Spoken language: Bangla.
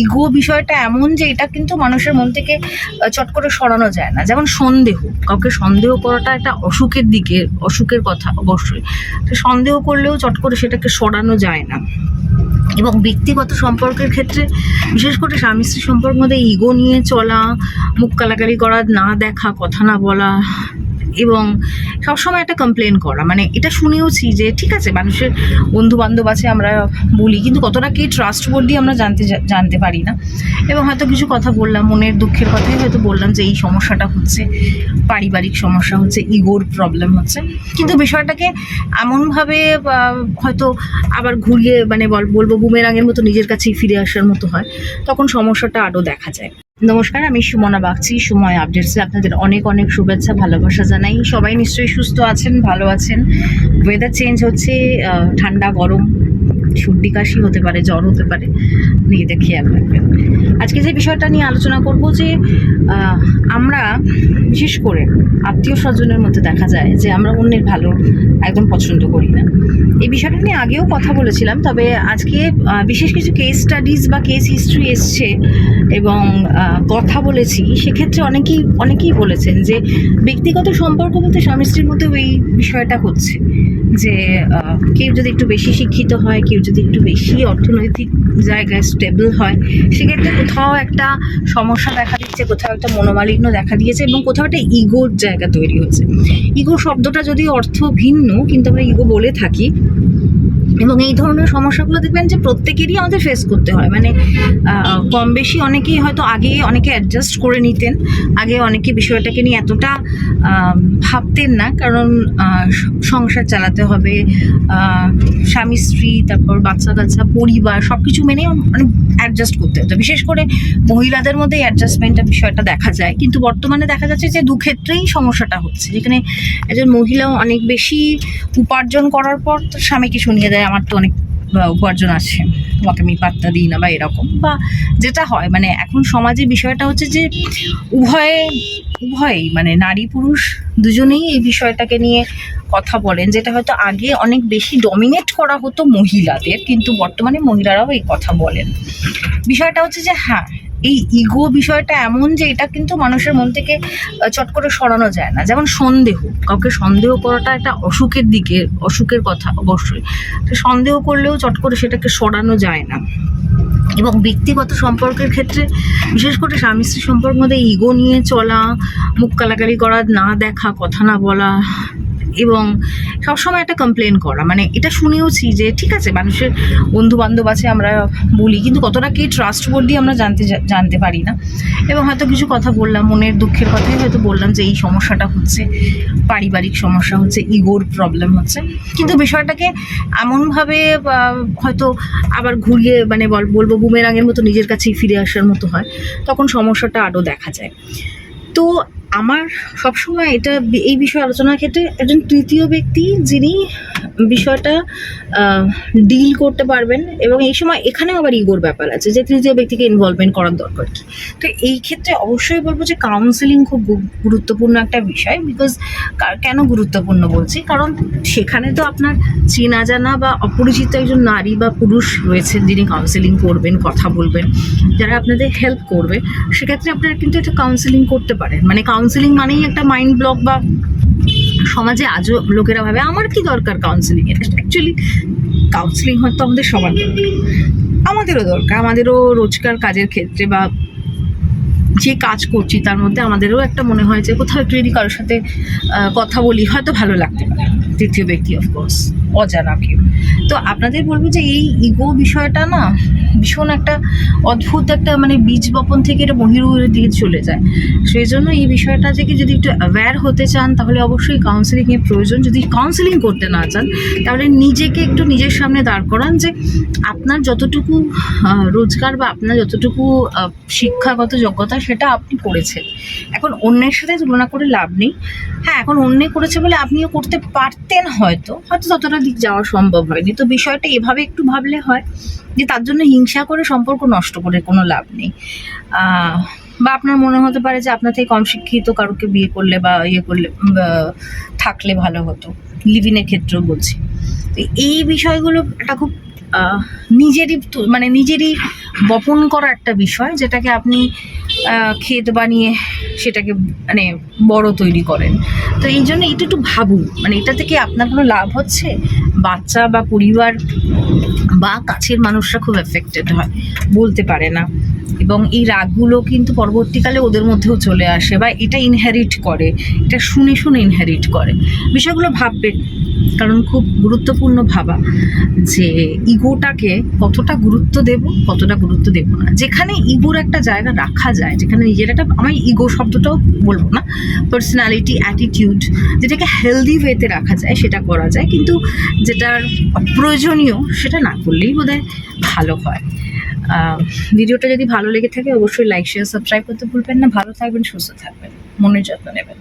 ইগো বিষয়টা এমন যে এটা কিন্তু মানুষের মন থেকে চট করে সরানো যায় না। যেমন সন্দেহ, কাউকে সন্দেহ করাটা একটা অসুখের দিকে, অসুখের কথা অবশ্যই। সন্দেহ করলেও চট করে সেটাকে সরানো যায় না। এবং ব্যক্তিগত সম্পর্কের ক্ষেত্রে, বিশেষ করে স্বামী স্ত্রী সম্পর্কের মধ্যে ইগো নিয়ে চলা, মুখ কালাকালি করা, না দেখা, কথা না বলা এবং সবসময় একটা কমপ্লেন করা। মানে এটা শুনেওছি যে, ঠিক আছে, মানুষের বন্ধু বান্ধব আছে, আমরা বলি, কিন্তু কতটা কি ট্রাস্ট বোর্ড দিয়ে আমরা জানতে জানতে পারি না? এবং হয়তো কিছু কথা বললাম, মনের দুঃখের কথাই হয়তো বললাম যে, এই সমস্যাটা হচ্ছে, পারিবারিক সমস্যা হচ্ছে ইগোর প্রবলেম হচ্ছে। কিন্তু বিষয়টাকে এমনভাবে হয়তো আবার ঘুরিয়ে মানে বল- বলব বুমেরাঙের মতো নিজের কাছেই ফিরে আসার মতো হয়, তখন সমস্যাটা আরও দেখা যায়। নমস্কার, আমি সুমনা বাগচি। সময় আপডেটসে আপনাদের অনেক অনেক শুভেচ্ছা, ভালোবাসা জানাই। সবাই নিশ্চয়ই সুস্থ আছেন, ভালো আছেন। ওয়েদার চেঞ্জ হচ্ছে ঠান্ডা, গরম। সর্দি কাশি হতে পারে, জ্বর হতে পারে নিজেদের খেয়াল রাখবেন আজকে যে বিষয়টা নিয়ে আলোচনা করব যে আমরা বিশেষ করে আত্মীয় স্বজনের মধ্যে দেখা যায় যে আমরা অন্যের ভালো একদম পছন্দ করি না। এই বিষয়টা নিয়ে আগেও কথা বলেছিলাম, তবে আজকে বিশেষ কিছু কেস স্টাডিজ বা কেস হিস্ট্রি এসছে এবং কথা বলেছি, সেক্ষেত্রে অনেকেই অনেকেই বলেছেন যে ব্যক্তিগত সম্পর্ক বলতে স্বামী স্ত্রীর মধ্যেও এই বিষয়টা হচ্ছে। যে কেউ যদি একটু বেশি শিক্ষিত হয়, কেউ যদি একটু বেশি অর্থনৈতিক জায়গায় স্টেবল হয়, সেক্ষেত্রে কোথাও একটা সমস্যা দেখা দিচ্ছে, কোথাও একটা মনোমালিন্য দেখা দিয়েছে এবং কোথাও একটা ইগোর জায়গা তৈরি হয়েছে। ইগো শব্দটা যদি অর্থ ভিন্ন, কিন্তু আমরা ইগো বলে থাকি। এবং এই ধরনের সমস্যাগুলো দেখবেন যে প্রত্যেকেরই আমাদের ফেস করতে হয়। মানে কম বেশি অনেকেই হয়তো আগে অনেকে অ্যাডজাস্ট করে নিতেন, আগে অনেকে বিষয়টাকে নিয়ে এতটা ভাবতেন না, কারণ সংসার চালাতে হবে স্বামী, স্ত্রী, তারপর বাচ্চা কাচ্চা, পরিবার সব কিছু মেনে মানে অ্যাডজাস্ট করতে হতো। বিশেষ করে মহিলাদের মধ্যে অ্যাডজাস্টমেন্টের বিষয়টা দেখা যায়। কিন্তু বর্তমানে দেখা যাচ্ছে যে দু ক্ষেত্রেই সমস্যাটা হচ্ছে। যেখানে একজন মহিলা অনেক বেশি উপার্জন করার পর তার স্বামীকে শুনিয়ে দেয়, আমার তো অনেক উপার্জন আছে, তোমাকে আমি পাত্তা দিই না বা এরকম। বা যেটা হয় মানে এখন সমাজে বিষয়টা হচ্ছে যে উভয়ে উভয়েই মানে নারী পুরুষ দুজনেই এই বিষয়টাকে নিয়ে কথা বলেন, যেটা হয়তো আগে অনেক বেশি ডমিনেট করা হতো মহিলাদের, কিন্তু বর্তমানে মহিলারাও এই কথা বলেন। বিষয়টা হচ্ছে যে হ্যাঁ এই ইগো বিষয়টা এমন যে এটা কিন্তু মানুষের মন থেকে চট করে সরানো যায় না। যেমন সন্দেহ, কাউকে সন্দেহ করাটা একটা অসুখের দিকে, অসুখের কথা অবশ্যই। সন্দেহ করলেও চট করে সেটাকে সরানো যায় না। এবং ব্যক্তিগত সম্পর্কের ক্ষেত্রে, বিশেষ করে স্বামী স্ত্রী সম্পর্ক মধ্যে ইগো নিয়ে চলা, মুখ কালাকালি করা, না দেখা, কথা না বলা এবং সবসময় একটা কমপ্লেন করা। মানে এটা শুনেওছি যে, ঠিক আছে, মানুষের বন্ধু বান্ধব আছে, আমরা বলি, কিন্তু কতটা কি ট্রাস্ট বোর্ড দিয়ে আমরা জানতে জানতে পারি না। এবং হয়তো কিছু কথা বললাম, মনের দুঃখের কথাই হয়তো বললাম যে, এই সমস্যাটা হচ্ছে, পারিবারিক সমস্যা হচ্ছে ইগোর প্রবলেম হচ্ছে। কিন্তু বিষয়টাকে এমনভাবে হয়তো আবার ঘুরিয়ে মানে বল- বলব বুমেরাঙের মতো নিজের কাছেই ফিরে আসার মতো হয়, তখন সমস্যাটা আরও দেখা যায়। তো আমার সবসময় এটা এই বিষয়ে আলোচনার ক্ষেত্রে একজন তৃতীয় ব্যক্তি যিনি বিষয়টা ডিল করতে পারবেন এবং এই সময় এখানেও আবার ইগোর ব্যাপার আছে যে তৃতীয় ব্যক্তিকে ইনভলভমেন্ট করার দরকার কি। তো এই ক্ষেত্রে অবশ্যই বলব যে কাউন্সেলিং খুব গুরুত্বপূর্ণ একটা বিষয় বিকজ কেন গুরুত্বপূর্ণ বলছি? কারণ সেখানে তো আপনার চেনা জানা বা অপরিচিত একজন নারী বা পুরুষ রয়েছেন যিনি কাউন্সেলিং করবেন, কথা বলবেন, যারা আপনাদের হেল্প করবে, সেক্ষেত্রে আপনারা কিন্তু একটা কাউন্সেলিং করতে পারেন। মানে কাউন্সেলিং মানেই একটা মাইন্ড ব্লক বা সমাজে আজও লোকেরা ভাবে, আমার কি দরকার কাউন্সেলিং এর অ্যাকচুয়ালি কাউন্সেলিং হয়তো আমাদের সবার দরকার। আমাদেরও দরকার। আমাদেরও রোজকার কাজের ক্ষেত্রে বা যে কাজ করছি, তার মধ্যে আমাদেরও একটা মনে হয় যে কোথাও একটু যদি কারোর সাথে কথা বলি, হয়তো ভালো লাগতে পারে। তৃতীয় ব্যক্তি অফকোর্স অজানা কেউ। তো আপনাদের বলব যে এই ইগো বিষয়টা না ভীষণ একটা অদ্ভুত একটা মানে বীজ বপন থেকে এটা বহির্ভূতের দিকে চলে যায়। সেই জন্য এই বিষয়টা থেকে যদি একটু অ্যাওয়্যার হতে চান, তাহলে অবশ্যই কাউন্সেলিংয়ের প্রয়োজন। যদি কাউন্সেলিং করতে না চান, তাহলে নিজেকে একটু নিজের সামনে দাঁড় করান যে আপনার যতটুকু রোজগার বা আপনার যতটুকু শিক্ষাগত যোগ্যতা সেটা আপনি করেছেন। এখন অন্যের সাথে তুলনা করে লাভ নেই। হ্যাঁ এখন অন্যে করেছে বলে আপনিও করতে পারতেন হয়তো। হয়তো ততটা দিক যাওয়া সম্ভব হয়নি। তো বিষয়টা এভাবে একটু ভাবলে হয় যে তার জন্য হিংসা করে সম্পর্ক নষ্ট করে কোনো লাভ নেই। বা আপনার মনে হতে পারে যে আপনার থেকে কম শিক্ষিত কারোকে বিয়ে করলে বা ইয়ে করলে থাকলে ভালো হতো। লিভিনের ক্ষেত্রেও বলছি। তো এই বিষয়গুলো একটা খুব নিজেরই মানে নিজেরই বপন করা একটা বিষয় যেটাকে আপনি ক্ষেত বানিয়ে সেটাকে মানে বড় তৈরি করেন। তো এই জন্য এটা একটু ভাবুন মানে এটা থেকে আপনার কোনো লাভ হচ্ছে? বাচ্চা বা পরিবার বা কাছের মানুষরা খুব এফেক্টেড হয়, বলতে পারে না। এবং এই রাগগুলো কিন্তু পরবর্তীকালে ওদের মধ্যেও চলে আসে বা এটা ইনহেরিট করে, এটা শুনে শুনে ইনহেরিট করে। বিষয়গুলো ভাববেন কারণ খুব গুরুত্বপূর্ণ ভাবা যে ইগোটাকে কতটা গুরুত্ব দেব, কতটা গুরুত্ব দেব না। যেখানে ইগোর একটা জায়গা রাখা যায়, যেখানে নিজের একটা আমি ইগো শব্দটাও বলব না পার্সোনালিটি অ্যাটিটিউড যেটাকে হেলদি ওয়েতে রাখা যায়, সেটা করা যায়, কিন্তু যেটার প্রয়োজনীয় সেটা না করলেই বোধহয় ভালো হয়। ভিডিওটা যদি ভালো লেগে থাকে, অবশ্যই লাইক শেয়ার সাবস্ক্রাইব করতে ভুলবেন না। ভালো থাকবেন, সুস্থ থাকবেন। মনের যত্ন নেবেন।